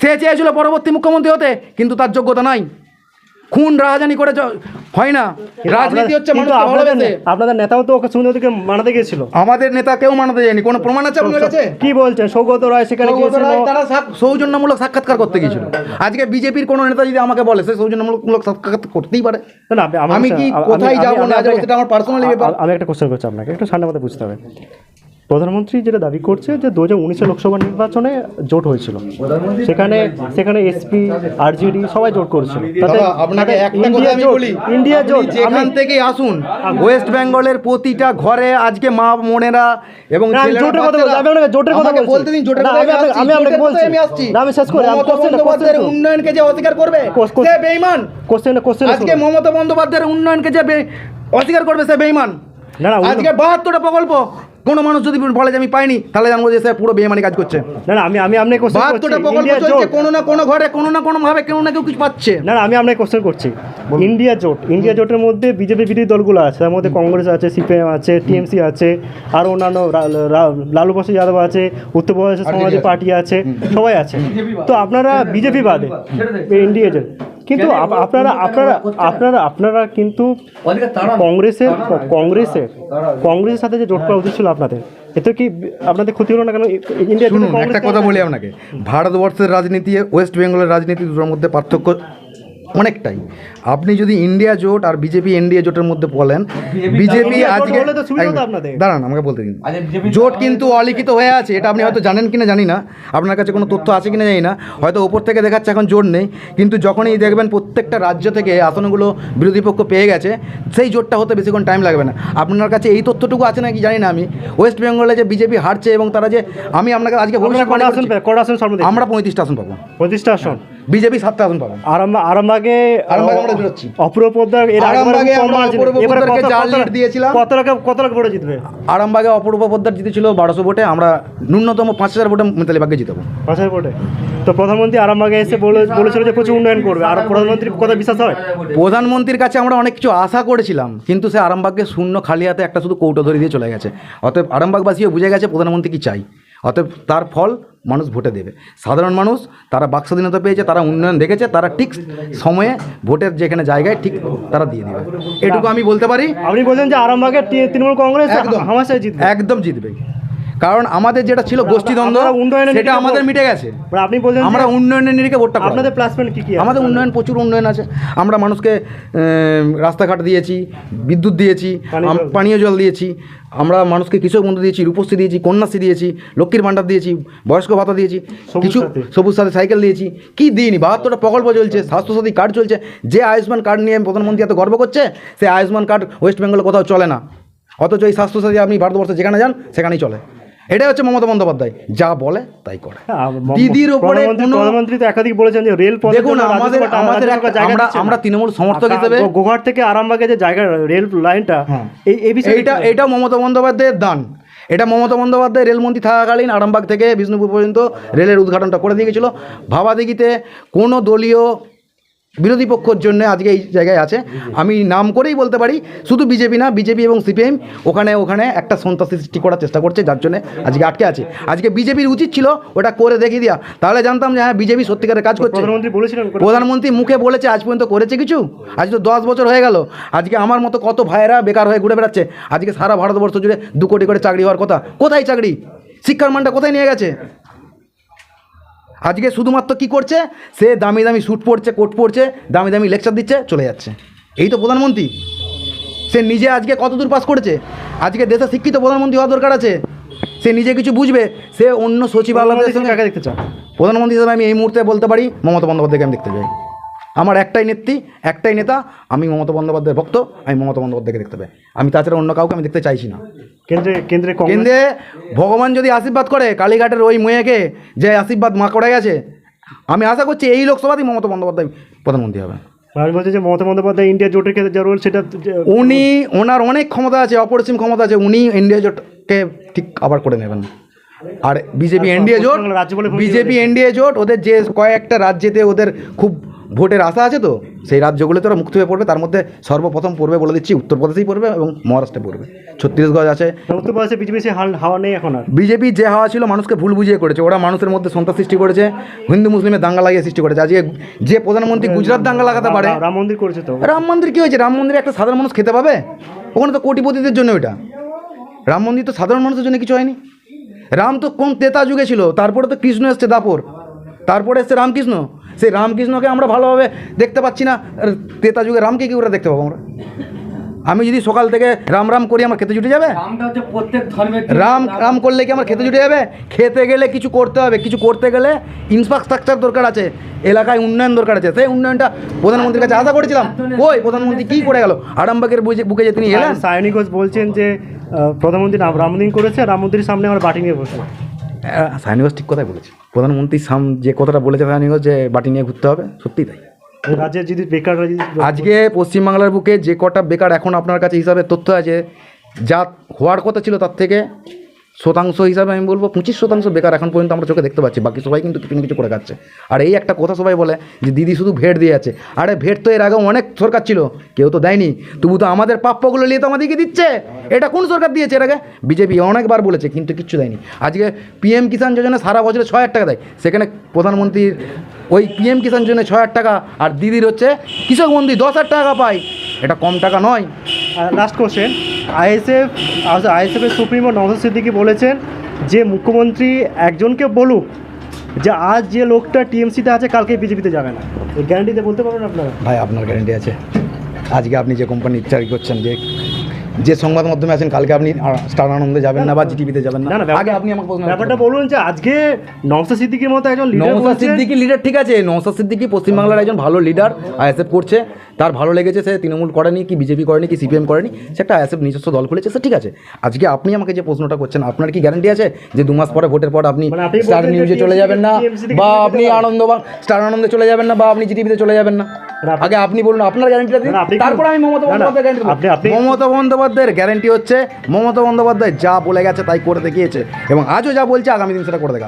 সে চেয়েছিল পরবর্তী মুখ্যমন্ত্রী হতে কিন্তু তার যোগ্যতা নাই। খুন রাহাজানি করে হয় না। রাজনীতি হচ্ছে আপনাদের নেতাও তো ওকে সুন্দর থেকে মানাতে গিয়েছিল। আমাদের নেতা কেউ মানাতে যায়নি। কোনো প্রমাণ আছে আপনার কাছে? কি বলছেন সৌগত রায় সেখানে গিয়েছিল। তারা সৌজন্যমূলক সাক্ষাৎকার করতে গিয়েছিল। আজকে বিজেপির কোনো নেতা যদি আমাকে বলে সে সৌজন্যমূলক সাক্ষাৎকার করতেই পারে। না, আমি কি কোথায় যাব না যাব সেটা আমার পার্সোনালি ব্যাপার। আমি একটা কোশ্চেন করছি আপনাকে। একটু ঠান্ডা মাথায় বুঝতে হবে। প্রধানমন্ত্রী যেটা দাবি করছে যে দু হাজার উনিশের লোকসভা নির্বাচনে জোট হয়েছিল। সেখানে সেখানে এসপি আরজেডি সবাই জোট করেছিল। আপনাকে একটা কথা আমি বলি ইন্ডিয়া জোট যেখান থেকে আসুন ওয়েস্ট বেঙ্গলের প্রতিটা ঘরে আজকে মা বোনেরা এবং জোটের কথা বলছি, আমি আপনাকে জোটের কথা বলছি। বলতে দিন জোটের কথা আমি আপনাকে- বলছি। আমি আসছি। না, আমি শেষ করি, আমি question বন্দ্যোপাধ্যায়ের উন্নয়নকে যে অস্বীকার করবে? সে বেঈমান। কোশ্চেন কোশ্চেন আজকে মমতা বন্দ্যোপাধ্যায়ের উন্নয়নকে যে অস্বীকার করবে সে বেঈমান। আজকে বাহাত্তরটা প্রকল্প কোনো মানুষ যদি বলে যে আমি পাইনি তাহলে জানব যে সে পুরো বেঈমানি কাজ করছে। না না আমি আমি আপনাকে কোশ্চেন বাহাত্তরটা প্রকল্প ইন্ডিয়া চলছে জোট। কোনো না কোনো ঘরে কোনো না কোনো ভাবে কেউ না কেউ কিছু পাচ্ছে। না না আমি আপনাকে কোশ্চেন করছি। ইন্ডিয়া জোট ইন্ডিয়া জোটের মধ্যে বিজেপি বিরোধী দলগুলো আছে তার মধ্যে কংগ্রেস আছে সিপিএম আছে টিএমসি আছে আর অন্যান্য লালু প্রসাদ যাদব আছে উত্তরপ্রদেশ সমাজবাদী পার্টি আছে সবাই আছে। তো আপনারা বিজেপি বাদে। ইন্ডিয়া জোট। কিন্তু আপনারা আপনারা আপনারা আপনারা কিন্তু কংগ্রেসের কংগ্রেসের কংগ্রেসের সাথে যে জোট করা উচিত ছিল আপনাদের এতে কি আপনাদের ক্ষতি হলো না কেন? ইন্ডিয়া একটা কথা বলি আপনাকে। ভারতবর্ষের রাজনীতি ওয়েস্ট বেঙ্গলের রাজনীতি দুটোর মধ্যে পার্থক্য অনেকটাই। আপনি যদি ইন্ডিয়া জোট আর বিজেপি এনডিএ জোটের মধ্যে বলেন বিজেপি আজকে। দাঁড়ান আমাকে বলতে দিন। জোট কিন্তু অলিখিত হয়ে আছে এটা আপনি হয়তো জানেন কিনা জানি না। আপনার কাছে কোনো তথ্য আছে কিনা জানি না। হয়তো ওপর থেকে দেখাচ্ছে এখন জোট নেই। কিন্তু যখনই দেখবেন প্রত্যেকটা রাজ্য থেকে আসনগুলো বিরোধী পক্ষ পেয়ে গেছে সেই জোটটা হতে বেশিক্ষণ টাইম লাগবে না। আপনার কাছে এই তথ্যটুকু আছে নাকি জানি না আমি। ওয়েস্ট বেঙ্গলে যে বিজেপি হারছে এবং তারা যে আমি আপনাকে আজকে আমরা পঁয়ত্রিশটা আসন পাবো। পঁচিশটা আসন? বিজেপি সাতটা আসন পাবো আরামবাগ আরামবাগে আরামবাগে আমরা বেরোচ্ছি। অপূর্ব পোদ্দার এর আরামবাগে আমরা অপূর্ব পোদ্দারকে কত- জাল দিয়েছিলাম। কত লাখ কত লাখ ভোটে জিতবে? আরামবাগে অপূর্ব পোদ্দার জিতেছিল বারোশো ভোটে আমরা ন্যূনতম পাঁচ হাজার ভোটে মিতালি ভাগ্যে জিতবো। পাঁচ হাজার ভোটে। তো প্রধানমন্ত্রী আরামবাগে এসে বলে বলেছিল যে প্রচুর উন্নয়ন করবে। আর প্রধানমন্ত্রীর কথা বিশ্বাস হয়? প্রধানমন্ত্রীর কাছে আমরা অনেক কিছু আশা করেছিলাম কিন্তু সে আরামবাগকে শূন্য খালি হাতে একটা শুধু কৌটো ধরে দিয়ে চলে গেছে। অতএব আরামবাগবাসীও বুঝে গেছে প্রধানমন্ত্রী কি চাই। অতএব তার ফল মানুষ ভোটে দেবে। সাধারণ মানুষ তারা বাক স্বাধীনতা পেয়েছে তারা উন্নয়ন দেখেছে তারা ঠিক সময়ে ভোটের যেখানে জায়গায় ঠিক তারা দিয়ে দেবে। এটুকু আমি বলতে পারি। আপনি বলছেন যে আরামবাগের তৃণমূল কংগ্রেস একদম জিতবে। কারণ আমাদের যেটা ছিল গোষ্ঠীদ্বন্দ্ব সেটা আমাদের মিটে গেছে। মানে আপনি বলছেন আমরা উন্নয়নের নিরিখে ভোটটা। আপনাদের প্লাস পয়েন্ট কি কি আমাদের উন্নয়ন প্রচুর উন্নয়ন আছে। আমরা মানুষকে রাস্তাঘাট দিয়েছি বিদ্যুৎ দিয়েছি পানীয় জল। দিয়েছি। আমরা মানুষকে কৃষক বন্ধু দিয়েছি রূপশ্রী দিয়েছি কন্যাশ্রী দিয়েছি লক্ষ্মীর ভাণ্ডার দিয়েছি বয়স্ক ভাতা দিয়েছি কিছু সবুজ সাথে সাইকেল দিয়েছি। কি দিইনি বাহাত্তরটা প্রকল্প চলছে স্বাস্থ্যসাথী কার্ড চলছে। যে আয়ুষ্মান কার্ড নিয়ে প্রধানমন্ত্রী এত গর্ব করছে সে আয়ুষ্মান কার্ড ওয়েস্ট বেঙ্গলে কোথাও চলে না। অথচ এই স্বাস্থ্যসাথী আপনি ভারতবর্ষে যেখানে যান সেখানেই চলে। এটাই হচ্ছে মমতা বন্দ্যোপাধ্যায় যা বলে তাই করে। হ্যাঁ, দিদির ওপরে প্রধানমন্ত্রী তো একাধিক বলেছেন যে রেল দেখুন আমাদের আমাদের একটা- জায়গা আমরা আমরা তৃণমূল সমর্থক হিসেবে গোঘাট থেকে আরামবাগে যে জায়গা রেল লাইনটা হ্যাঁ। এই এই বিষয়ে এইটা এটা মমতা বন্দ্যোপাধ্যায়ের দান। এটা মমতা বন্দ্যোপাধ্যায় রেলমন্ত্রী থাকাকালীন আরামবাগ থেকে বিষ্ণুপুর পর্যন্ত রেলের উদ্ঘাটনটা করে দিয়ে গেছিল ভাবাদিঘিতে কোনো দলীয় বিরোধী পক্ষর জন্য আজকে এই জায়গায় আছে। আমি নাম করেই বলতে পারি শুধু বিজেপি না বিজেপি এবং সিপিএম ওখানে ওখানে একটা সন্ত্রাসী সৃষ্টি করার চেষ্টা করছে যার জন্য আজকে আটকে আছে। আজকে বিজেপির উচিত ছিল ওটা করে দেখিয়ে দেওয়া। তাহলে জানতাম যে হ্যাঁ বিজেপি সত্যিকারের কাজ করছে। প্রধানমন্ত্রী প্রধানমন্ত্রী মুখে বলেছে আজ পর্যন্ত করেছে কিছু? আজ তো দশ বছর হয়ে গেল। আজকে আমার মতো কত ভাইয়েরা বেকার হয়ে ঘুরে বেড়াচ্ছে? আজকে সারা ভারতবর্ষ জুড়ে দু কোটি করে চাকরি হওয়ার কথা। কোথায় চাকরি? শিক্ষার মানটা কোথায় নিয়ে গেছে? আজকে শুধুমাত্র কি করছে? সে দামি দামি স্যুট পরছে কোট পরছে দামি দামি লেকচার দিচ্ছে চলে যাচ্ছে। এই তো প্রধানমন্ত্রী। সে নিজে আজকে কত দূর পাস করেছে? আজকে দেশে শিক্ষিত প্রধানমন্ত্রী হওয়া দরকার আছে? সে নিজে কিছু বুঝবে? সে অন্য সচিবালয়ের সঙ্গে কাকে দেখতে চায় প্রধানমন্ত্রী হিসেবে আমি এই মুহূর্তে বলতে পারি মমতা বন্দ্যোপাধ্যায়কে আমি দেখতে চাই। আমার একটাই নেত্রী একটাই নেতা আমি মমতা বন্দ্যোপাধ্যায়ের ভক্ত আমি মমতা বন্দ্যোপাধ্যায়কে দেখতে পাই। আমি তাছাড়া অন্য কাউকে আমি দেখতে চাইছি না। কেন্দ্রে কেন্দ্রে কেন্দ্রে ভগবান যদি আশীর্বাদ করে কালীঘাটের ওই মেয়েকে যে আশীর্বাদ মা করে গেছে আমি আশা করছি এই লোকসভাতেই মমতা বন্দ্যোপাধ্যায় প্রধানমন্ত্রী হবে আমি বলছি যে মমতা বন্দ্যোপাধ্যায় ইন্ডিয়া জোটের ক্ষেত্রে যে রোল সেটা উনি ওনার অনেক ক্ষমতা আছে অপরিসীম ক্ষমতা আছে উনি ইন্ডিয়া জোটকে ঠিক আবার করে নেবেন। আর বিজেপি এনডিএ জোট বিজেপি এনডিএ জোট ওদের যে কয়েকটা রাজ্যেতে ওদের খুব ভোটের আশা আছে তো? সেই রাজ্যগুলোতে ওরা মুক্ত হয়ে পড়বে তার মধ্যে সর্বপ্রথম পড়বে বলে দিচ্ছি উত্তরপ্রদেশেই পড়বে এবং মহারাষ্ট্রে পড়বে। ছত্তিশগড় আছে। উত্তরপ্রদেশে বিজেপি সে হাওয়া নেই এখন আর। বিজেপি যে হাওয়া ছিল মানুষকে ভুল বুঝিয়ে করেছে। ওরা মানুষের মধ্যে সন্ত্রাস সৃষ্টি করেছে হিন্দু মুসলিমের দাঙ্গা লাগিয়ে সৃষ্টি করেছে। আজকে যে প্রধানমন্ত্রী গুজরাট দাঙ্গা লাগাতে পারে রাম মন্দির করেছে তো। রাম মন্দির কী হয়েছে? রাম মন্দিরে একটা সাধারণ মানুষ খেতে পাবে? ওখানে তো কোটিপতিদের জন্য ওইটা রাম মন্দির তো সাধারণ মানুষের জন্য কিছু হয়নি। রাম তো কোন তেতা যুগে ছিল তারপরে তো কৃষ্ণ এসছে দাপর। তারপরে এসছে রামকৃষ্ণ। সেই রামকৃষ্ণকে আমরা ভালোভাবে দেখতে পাচ্ছি না। তেতা যুগে রামকে কি করে দেখতে পাবো আমরা? আমি যদি সকাল থেকে রাম রাম করি আমার খেতে জুটে যাবে? রামটা হচ্ছে প্রত্যেক ধর্মের রাম রাম। করলে কি আমার খেতে জুটে যাবে? খেতে গেলে কিছু করতে হবে। কিছু করতে গেলে ইনফ্রাস্ট্রাকচার দরকার আছে। এলাকায় উন্নয়ন দরকার আছে। সেই উন্নয়নটা প্রধানমন্ত্রীর কাছে আশা করেছিলাম। ওই প্রধানমন্ত্রী কী করে গেল? আরামবাগের বুঝে বুকে যে তিনি এলেন। সায়নী ঘোষ বলছেন যে প্রধানমন্ত্রী রাম রাম মন্দির করেছে। রাম মন্দিরের সামনে আমার বাটি নিয়ে বসে। সায়নিবাস ঠিক কথাই বলেছে। প্রধানমন্ত্রী সাম যে কথাটা বলেছে সাহানিগঞ্জ যে বাটি নিয়ে ঘুরতে হবে সত্যিই তাই। রাজ্যের যদি বেকাররা যদি আজকে পশ্চিমবাংলার বুকে যে কটা বেকার এখন আপনার কাছে হিসাবে তথ্য আছে যা হওয়ার কথা ছিল তার থেকে শতাংশ হিসাবে আমি বলব, পঁচিশ শতাংশ বেকার এখন পর্যন্ত আমরা চোখে দেখতে পাচ্ছি, বাকি সবাই কিন্তু কিছু না কিছু করে খাচ্ছে। আর এই একটা কথা সবাই বলে যে, দিদি শুধু ভেট দিয়ে আছে। আরে ভেট তো এর আগে অনেক সরকার ছিল, কেউ তো দেয়নি। তবু তো আমাদের প্রাপ্যগুলো নিয়ে তো আমাদেরকে দিচ্ছে। এটা কোন সরকার দিয়েছে এর আগে? বিজেপি অনেকবার বলেছে, কিন্তু কিচ্ছু দেয়নি। আজকে পিএম কিষাণ যোজনা সারা বছরে ছয় হাজার টাকা দেয়। সেখানে প্রধানমন্ত্রীর ওই পিএম কিষাণ যোজনা ছয় হাজার টাকা, আর দিদির হচ্ছে কৃষক বন্ধু দশ হাজার টাকা পায়। এটা কম টাকা নয়। লাস্ট কোশ্চেন আইএসএফ আইএসএফের সুপ্রিমো নওয়াজ সিদ্দিকি বলেছেন যে মুখ্যমন্ত্রী একজনকে বলুক যে আজ যে লোকটা টিএমসিতে আছে, কালকে বিজেপিতে যাবে না। গ্যারান্টিতে বলতে পারবেন আপনারা? ভাই, আপনার গ্যারান্টি আছে। আজকে আপনি যে কোম্পানি চাকরি করছেন, যে যে সংবাদ মাধ্যমে আছেন কালকে আপনি স্টার আনন্দে যাবেন না বা জিটিভিতে যাবেন না। আগে আপনি আমাকে প্রশ্ন ব্যাপারটা বলুন যে আজকে নওসাদ সিদ্দিকির মতো একজন লিডার নৌসাদ সিদ্দিকি লিডার ঠিক আছে নৌসাদ সিদ্দিকি পশ্চিমবাংলার একজন ভালো লিডার আইএসএফ করছে তার ভালো লেগেছে সে তৃণমূল করেনি কি বিজেপি করেনি কি সিপিএম করেনি সে একটা আইএসএফ নিজস্ব দল খুলেছে সে ঠিক আছে। আজকে আপনি আমাকে যে প্রশ্নটা করছেন আপনার কি গ্যারান্টি আছে যে দু মাস পরে ভোটের পর আপনি মানে স্টার নিউজে চলে যাবেন না বা আপনি আনন্দ বা স্টার আনন্দে চলে যাবেন না বা আপনি জিটিভিতে চলে যাবেন না? আগে আপনি বলুন আপনার গ্যারান্টিটা দিন। তারপর আমি মমতা না, গ্যারান্টি মমতা বন্দ্যোপাধ্যায়ের গ্যারান্টি হচ্ছে মমতা বন্দ্যোপাধ্যায় যা বলে গেছে তাই করে দেখিয়েছে এবং আজও যা বলছে আগামী দিন সেটা করে দেখাবে।